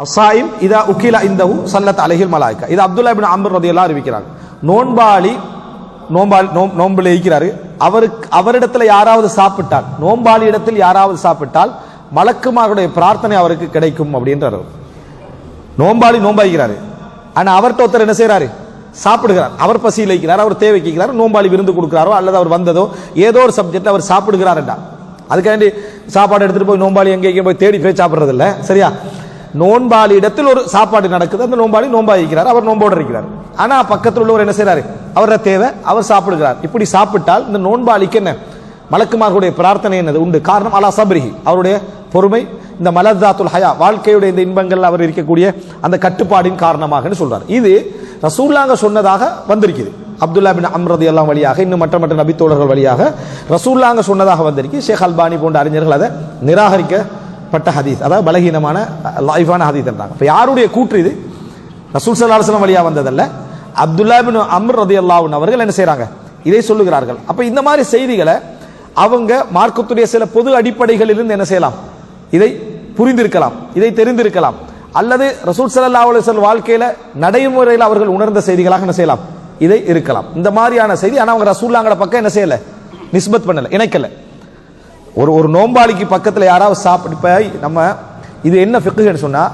அசாயிம் இதா உக்கில இந்தவு சல்லத் அலஹில் மலாய்க்கா. இது Abdullah ibn amber ரதியெல்லாம் அறிவிக்கிறாங்க நோன்பாளி நோம்பாளி நோம் நோம்பில் இருக்கிறாரு அவருக்கு அவரிடத்துல யாராவது சாப்பிட்டால் நோம்பாளி இடத்தில் யாராவது சாப்பிட்டால் மலக்குமாருடைய பிரார்த்தனை அவருக்கு கிடைக்கும் அப்படின்றார் அவர். நோம்பாளி நோம்பாய்க்கிறாரு. ஆனா அவர்கிட்ட ஒருத்தர் என்ன செய்கிறாரு சாப்பிடுகிறார். அவர் பசியில் இருக்கிறார் அவர் தேவைக்கிறார் நோம்பாளி விருந்து கொடுக்கிறாரோ அல்லது அவர் வந்ததோ ஏதோ ஒரு சப்ஜெக்ட் அவர் சாப்பிடுகிறார் என்றா அதுக்காண்டி சாப்பாடு எடுத்துட்டு போய் நோம்பாளி எங்கே போய் தேடி போய் சாப்பிடுறது இல்லை சரியா? நோன்பாளி இடத்தில் ஒரு சாப்பாடு நடக்குது. அந்த நோன்பாளி நோன்பா இருக்கிறார் அவர் நோன்போடு இருக்கிறார். ஆனா பக்கத்தில் உள்ளவர் என்ன செய்யறாரு அவரோட தேவை அவர் சாப்பிடுகிறார். இப்படி சாப்பிட்டால் இந்த நோன்பாளிக்கு என்ன? மலக்குமார்களுடைய பிரார்த்தனை என்னது? உண்டு. காரணம் அலா சப்ரிஹி. அவருடைய பொறுமை இந்த மலர்தாத்துல் ஹயா வாழ்க்கையுடைய இந்த இன்பங்கள் அவர் இருக்கக்கூடிய அந்த கட்டுப்பாடின் காரணமாக சொல்றார். இது ரசூல்லாங்க சொன்னதாக வந்திருக்குது. அப்துல்லா பின் அம்ரதி எல்லாம் வழியாக இன்னும் மற்ற மற்ற நபித்தோழர்கள் வழியாக ரசூல்லாங்க சொன்னதாக வந்திருக்கு. ஷேக் அல்பானி போன்ற அறிஞர்கள் அதை நிராகரிக்க பட்ட ஹதீஸ். அதாவது பலகீனமான லைஃபான ஹதீஸ் இருந்தாங்க இப்போ யாருடைய கூற்று இது? ரசூல் சல்லாஹலம் வழியாக வந்ததல்ல. அப்துல்லா பின் அம்ர் ரதி அல்லாஹன் அவர்கள் என்ன செய்கிறாங்க இதை சொல்லுகிறார்கள். அப்போ இந்த மாதிரி செய்திகளை அவங்க மார்க்கத்துடைய சில பொது அடிப்படைகளிலிருந்து என்ன செய்யலாம்? இதை புரிந்திருக்கலாம். இதை தெரிந்திருக்கலாம். அல்லது ரசூல் சல்லா அலைஹி வாழ்க்கையில் நடைமுறையில் அவர்கள் உணர்ந்த செய்திகளாக என்ன செய்யலாம்? இதை இருக்கலாம். இந்த மாதிரியான செய்தி ஆனால் அவங்க ரசூல்லாங்கிற பக்கம் என்ன செய்யலை? நிஸ்பத் பண்ணலை இணைக்கலை. ஒரு ஒரு நோம்பாளிக்கு பக்கத்தில் யாராவது சாப்பிட்டு நம்ம இது என்ன ஃபிக்குன்னு சொன்னால்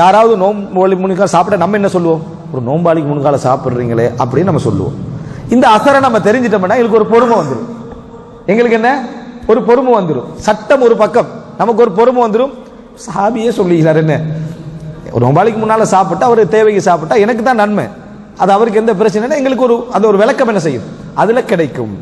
யாராவது நோம்பாளி முன்கால சாப்பிட நம்ம என்ன சொல்லுவோம்? ஒரு நோம்பாளிக்கு முன்கால சாப்பிட்றீங்களே அப்படின்னு நம்ம சொல்லுவோம். இந்த அசரை நம்ம தெரிஞ்சிட்டோம்னா எங்களுக்கு ஒரு பொறுமை வந்துடும் எங்களுக்கு என்ன? ஒரு பொறுமை வந்துடும் சட்டம் ஒரு பக்கம். நமக்கு ஒரு பொறுமை வந்துடும் சாபியே சொல்லிக்கிறார் என்ன? ஒரு நோம்பாளிக்கு முன்னால் சாப்பிட்டா அவர் தேவைக்கு சாப்பிட்டா எனக்கு தான் நன்மை. அது அவருக்கு எந்த பிரச்சனைனா எங்களுக்கு ஒரு அது ஒரு விளக்கம் என்ன செய்யும்? அதில் கிடைக்கும்.